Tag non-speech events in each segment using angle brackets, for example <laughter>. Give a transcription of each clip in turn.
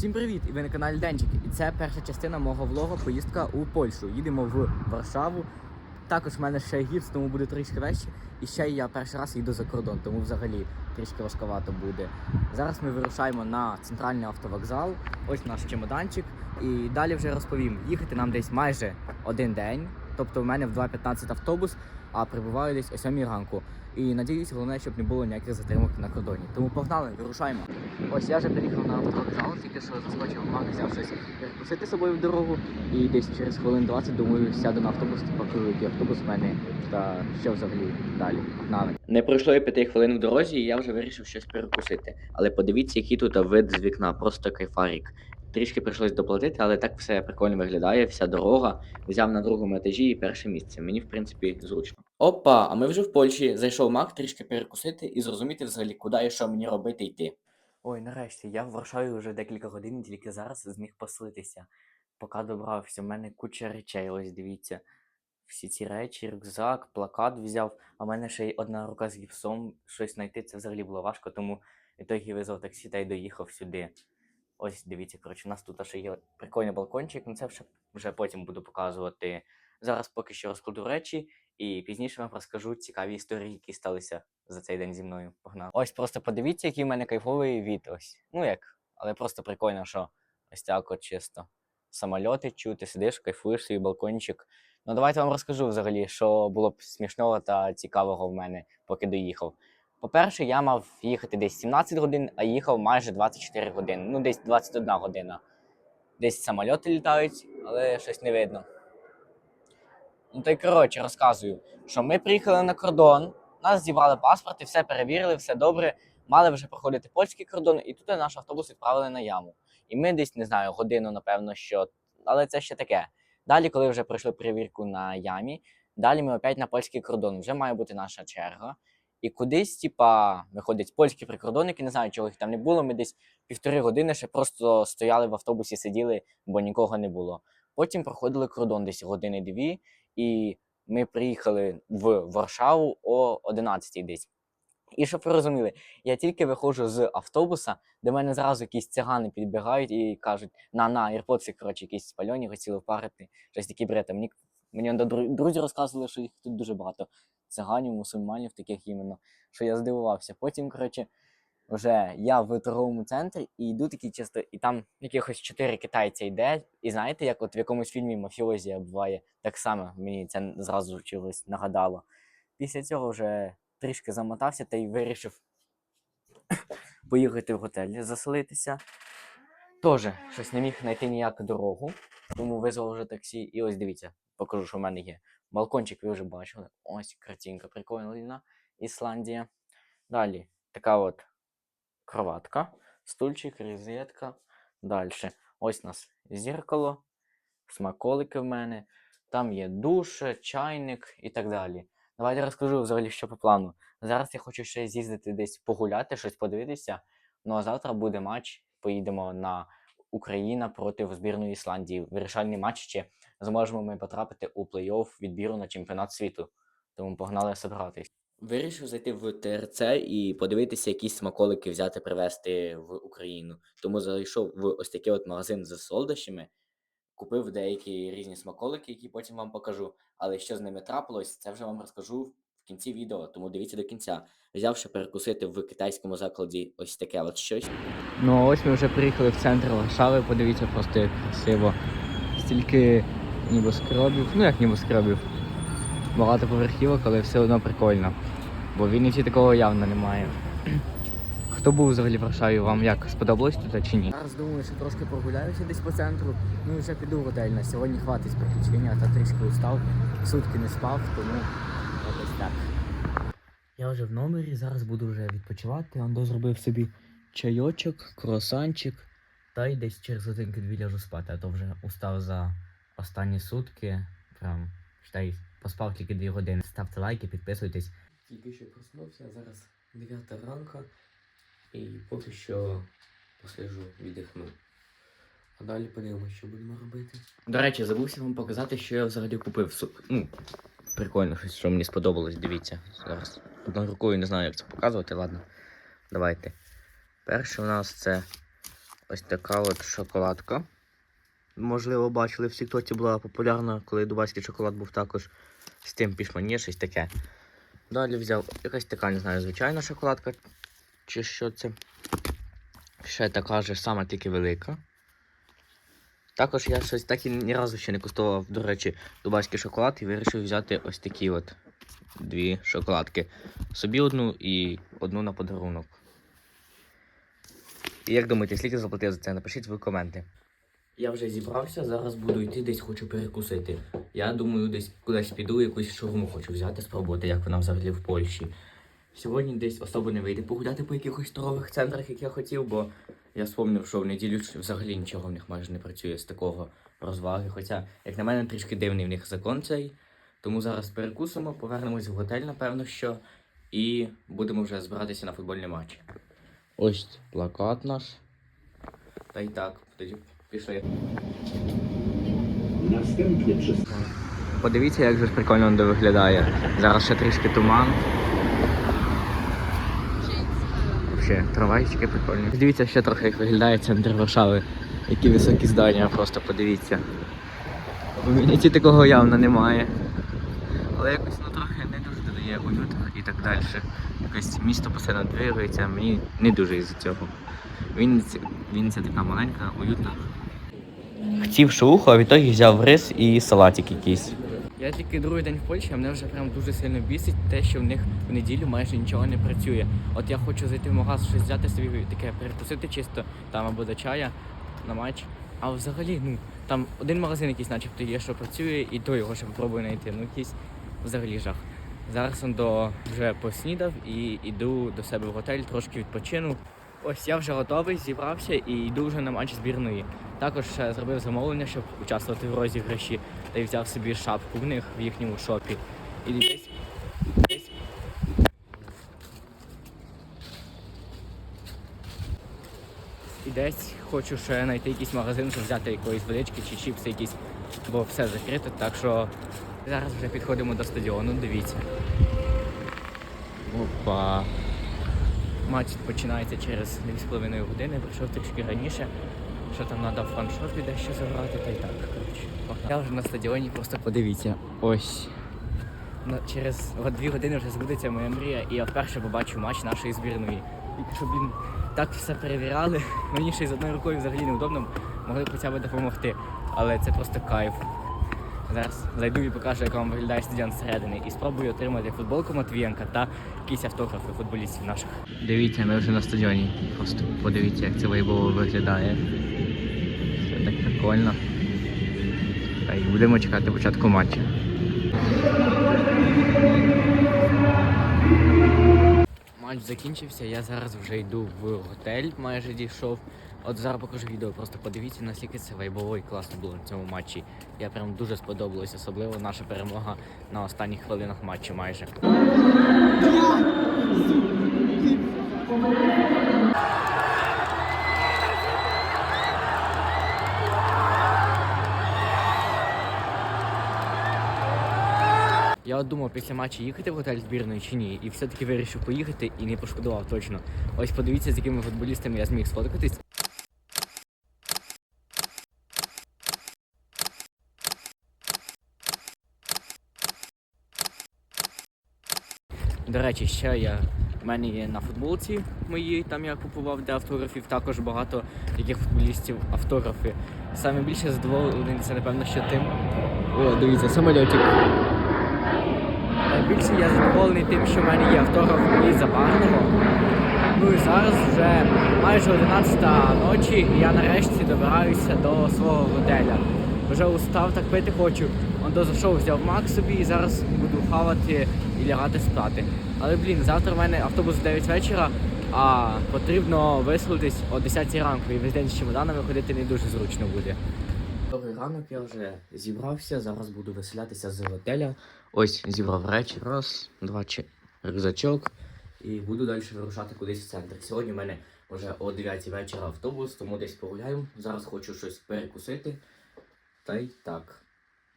Всім привіт! І ви на каналі Денчик. І це перша частина мого влогу поїздка у Польщу. Їдемо в Варшаву. Також в мене ще гіпс, тому буде трішки важче. І ще я перший раз їду за кордон, тому взагалі трішки важковато буде. Зараз ми вирушаємо на центральний автовокзал. Ось наш чемоданчик. І далі вже розповім. Їхати нам десь майже один день. Тобто в мене в 2.15 автобус, а прибуваю десь о 7 ранку. І надіюсь, головне, щоб не було ніяких затримок на кордоні. Тому погнали, вирушаємо. Ось я вже приїхав на автовокзал, тільки що заскочив в взяв щось перекусити з собою в дорогу. І десь через хвилин 20, думаю, сяду на автобус, покажу, який автобус в мене та що взагалі далі. Погнали. Не пройшло і п'яти хвилин в дорозі, і я вже вирішив щось перекусити. Але подивіться, який тут вид з вікна, просто кайфарік. Трішки прийшлось доплатити, але так все прикольно виглядає, вся дорога. Взяв на другому етажі і перше місце. Мені, в принципі, зручно. Опа, а ми вже в Польщі. Зайшов Мак трішки перекусити і зрозуміти взагалі, куди і що мені робити йти. Ой, нарешті, я в Варшаві вже декілька годин, тільки зараз зміг поселитися. Поки добрався, в мене куча речей, ось дивіться. Всі ці речі, рюкзак, плакат взяв, а в мене ще й одна рука з гіпсом. Щось знайти це взагалі було важко, тому в ітогі визвав таксі та й доїхав сюди. Ось дивіться, коротше, у нас тут ще є прикольний балкончик, ну це вже, вже потім буду показувати. Зараз поки що розкладу речі і пізніше вам розкажу цікаві історії, які сталися за цей день зі мною. Погнали. Ось просто подивіться, який в мене кайфовий від ось. Ну як, але просто прикольно, що ось так от чисто. Самольоти чути, сидиш, кайфуєш свій балкончик. Ну давайте вам розкажу взагалі, що було б смішного та цікавого в мене, поки доїхав. По-перше, я мав їхати десь 17 годин, а їхав майже 24 години. Ну, десь 21 година. Десь самольоти літають, але щось не видно. Ну то й коротше розказую, що ми приїхали на кордон, нас зібрали паспорт і все перевірили, все добре. Мали вже проходити польський кордон, і тут наш автобус відправили на яму. І ми десь не знаю, годину, напевно, що. Але це ще таке. Далі, коли вже пройшли перевірку на ямі, далі ми опять на польський кордон. Вже має бути наша черга. І кудись, типа, виходять польські прикордонники, не знаю, чого їх там не було. Ми десь півтори години ще просто стояли в автобусі, сиділи, бо нікого не було. Потім проходили кордон десь години-дві, і ми приїхали в Варшаву о 11 десь. І щоб ви розуміли, я тільки виходжу з автобуса, до мене зразу якісь цигани підбігають і кажуть: на на, AirPods, коротше, якісь спальоні, хотіли впарити, щось такі бред. Мені, мені друзі розказували, що їх тут дуже багато циганів, мусульманів, таких іменно, що я здивувався. Потім, коротше, вже я в торговому центрі і йду такий чисто, і там якихось чотири китайця йде. І знаєте, як от в якомусь фільмі мафіозія буває, так само мені це зразу чогось нагадало. Після цього вже трішки замотався та й вирішив <coughs> поїхати в готель заселитися. Тоже щось не міг знайти ніяку дорогу, тому визвав вже таксі. І ось дивіться, покажу, що в мене є. Балкончик ви вже бачили. Ось картинка, прикольна. Ісландія. Далі така от кроватка, стульчик, розетка. Далі. Ось у нас зеркало, смаколики в мене. Там є душ, чайник і так далі. Давайте розкажу взагалі, що по плану. Зараз я хочу ще з'їздити десь погуляти, щось подивитися. Ну а завтра буде матч. Поїдемо на Україна проти збірної Ісландії. Вирішальний матч ще зможемо ми потрапити у плей-офф відбіру на чемпіонат світу. Тому погнали собратись. Вирішив зайти в ТРЦ і подивитися, якісь смаколики взяти, привезти в Україну. Тому зайшов в ось такий от магазин з солодощами, купив деякі різні смаколики, які потім вам покажу. Але що з ними трапилось, це вже вам розкажу в кінці відео, тому дивіться до кінця. Взяв ще перекусити в китайському закладі ось таке от щось. Ну а ось ми вже приїхали в центр Варшави, подивіться просто як красиво. Стільки небоскробів, ну як небоскробів, багато поверхівок, але все одно прикольно. Бо в Вінниці такого явно немає. <clears throat> Хто був взагалі в Варшаві, вам як сподобалось тут чи ні? Зараз думаю, що трошки прогуляюся десь по центру. Ну і вже піду в готель. На сьогодні хватить приключення, та трішки устав, сутки не спав, тому якось так. Я вже в номері, зараз буду вже відпочивати. Он зробив собі чайочок, круасанчик. Та й десь через годинки-дві ляжу спати, а то вже устав за останні сутки. Прям считай, поспав тільки дві години. Ставте лайки, підписуйтесь. Тільки що проснувся, зараз 9 ранку. І поки що посижу, віддихну. А далі подивимося, що будемо робити. До речі, забувся вам показати, що я взагалі купив. Су- Ну, прикольно, щось, що мені сподобалось, дивіться. Зараз. Одною рукою не знаю, як це показувати, ладно. Давайте. Перше у нас це Ось така от шоколадка. Можливо, бачили, в Тіктоці була популярна, коли дубайський шоколад був також з тим пішмані, щось таке. Далі взяв якась така, не знаю, звичайна шоколадка. Чи що це? Ще така ж сама, тільки велика. Також я щось так і ні разу ще не куштував, до речі, дубайський шоколад і вирішив взяти ось такі от дві шоколадки. Собі одну і одну на подарунок. І як думаєте, скільки заплатив за це? Напишіть в коменти. Я вже зібрався, зараз буду йти десь хочу перекусити. Я думаю, десь кудись піду, якусь шаурму хочу взяти, спробувати, як вона взагалі в Польщі. Сьогодні десь особо не вийде погуляти по якихось торгових центрах, як я хотів, бо я спомнив, що в неділю взагалі нічого в них майже не працює з такого розваги. Хоча, як на мене, трішки дивний в них закон цей. Тому зараз перекусимо, повернемось в готель, напевно, що, і будемо вже збиратися на футбольний матч. Ось плакат наш. Та й так, тоді пішли. Подивіться, як же прикольно воно виглядає. Зараз ще трішки туман. Ще трамвайчики прикольні. Дивіться ще трохи, як виглядає центр Варшави. Які високі здання, просто подивіться. У Вінниці такого явно немає. Але якось ну трохи не дуже додає уюту і так далі. Якось місто постійно двигається, мені не дуже із-за цього. Вінниця, Вінниця така маленька, уютна. Хотів шауху, а в ітогі взяв рис і салатик якийсь. Я тільки другий день в Польщі, а мене вже прям дуже сильно бісить те, що в них в неділю майже нічого не працює. От я хочу зайти в магаз, щось взяти собі таке перекусити чисто там або до чая на матч. А взагалі, ну там один магазин якийсь, начебто, є, що працює, і то його ще попробую знайти. Ну якийсь взагалі жах. Зараз он до вже поснідав і йду до себе в готель, трошки відпочину. Ось я вже готовий, зібрався і йду вже на матч збірної. Також зробив замовлення, щоб участвувати в розіграші, та й взяв собі шапку в них в їхньому шопі. І десь, І десь хочу ще знайти якийсь магазин, щоб взяти якоїсь водички чи чіпси якісь, бо все закрито. Так що зараз вже підходимо до стадіону, дивіться. Опа. Матч починається через 2,5 години, прийшов трішки раніше. Що там треба в фаншопі дещо забрати, та й так. Коротше. Я вже на стадіоні, просто подивіться. Ось. Через дві години вже збудеться моя мрія, і я вперше побачу матч нашої збірної. І щоб блін, так все перевіряли. Мені ще й з одною рукою взагалі неудобно, могли б хоча б допомогти. Але це просто кайф. Зараз зайду і покажу, як вам виглядає стадіон зсередини. І спробую отримати футболку Матвієнка та якісь автографи футболістів наших. Дивіться, ми вже на стадіоні. Просто подивіться, як це вайбово виглядає. Все так прикольно. Та й будемо чекати початку матчу. Матч закінчився, я зараз вже йду в готель, майже дійшов. От зараз покажу відео, просто подивіться, наскільки це вайбово і класно було на цьому матчі. Я прям дуже сподобалось, особливо наша перемога на останніх хвилинах матчу майже. Я от думав після матчу їхати в готель збірної чи ні, і все-таки вирішив поїхати і не пошкодував точно. Ось подивіться, з якими футболістами я зміг сфоткатись. До речі, ще я в мене є на футболці моїй, там я купував для автографів також багато яких футболістів автографи. Саме більше задоволений це напевно ще тим. О, дивіться, самольотик. Найбільше я задоволений тим, що в мене є автограф мені Забарного. Ну і зараз вже майже 11 ночі, і я нарешті добираюся до свого готеля. Вже устав так пити хочу. Он дозайшов, взяв мак собі і зараз буду хавати і лягати спати. Але блін, завтра в мене автобус в 9 вечора, а потрібно висловитись о 10 ранку і весь день з чемоданами ходити не дуже зручно буде. Добрий ранок, я вже зібрався. Зараз буду виселятися з готеля. Ось зібрав речі. Раз, два, чи рюкзачок. І буду далі вирушати кудись в центр. Сьогодні в мене вже о 9 вечора автобус, тому десь погуляю. Зараз хочу щось перекусити. Та й так.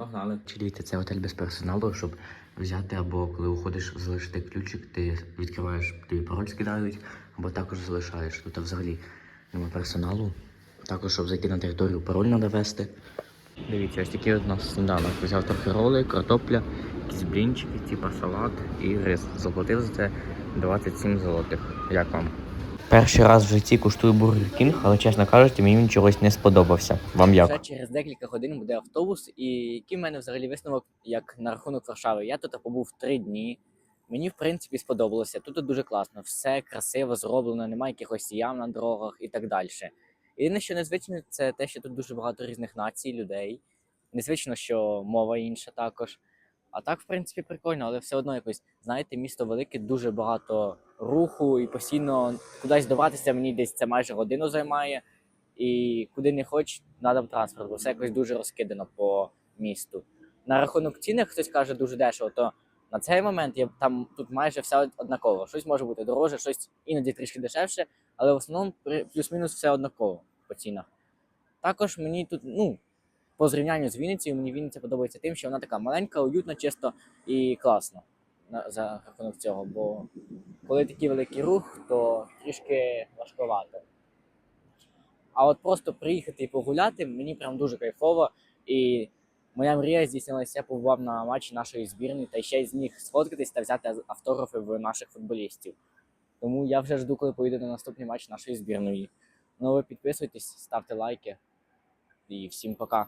Погнали. Чи дивіться, це готель без персоналу, щоб взяти або коли уходиш, залишити ключик, ти відкриваєш, тобі пароль скидають, або також залишаєш. Тут взагалі немає персоналу. Також, щоб зайти на територію, пароль треба ввести. Дивіться, ось такий у нас сніданок. Взяв трохи роли, картопля, якісь блінчики, типа салат і рис. Заплатив за це 27 злотих. Як вам? Перший раз в житті куштую Бургер Кінг, але чесно кажучи, мені він чогось не сподобався. Вам як? Ще через декілька годин буде автобус, і який в мене взагалі висновок як на рахунок Варшави. Я тут побув три дні. Мені в принципі сподобалося. Тут дуже класно, все красиво зроблено, немає якихось ям на дорогах і так далі. Єдине, що незвично, це те, що тут дуже багато різних націй, людей. Незвично, що мова інша також. А так, в принципі, прикольно, але все одно якось, знаєте, місто велике, дуже багато руху і постійно кудись добратися мені десь це майже годину займає. І куди не хоч, треба транспорт, бо все якось дуже розкидано по місту. На рахунок цінник хтось каже дуже дешево, то на цей момент я там тут майже все однаково. Щось може бути дороже, щось іноді трішки дешевше, але в основному плюс-мінус все однаково по цінах. Також мені тут, ну, по зрівнянню з Вінницею, мені Вінниця подобається тим, що вона така маленька, уютна, чисто і класна на- за рахунок цього. Бо коли такий великий рух, то трішки важковато. А от просто приїхати і погуляти мені прям дуже кайфово. І моя мрія здійснилася, я побував на матчі нашої збірної та ще й зміг сфоткатись та взяти автографи в наших футболістів. Тому я вже жду, коли поїду на наступний матч нашої збірної. Ну ви підписуйтесь, ставте лайки і всім пока.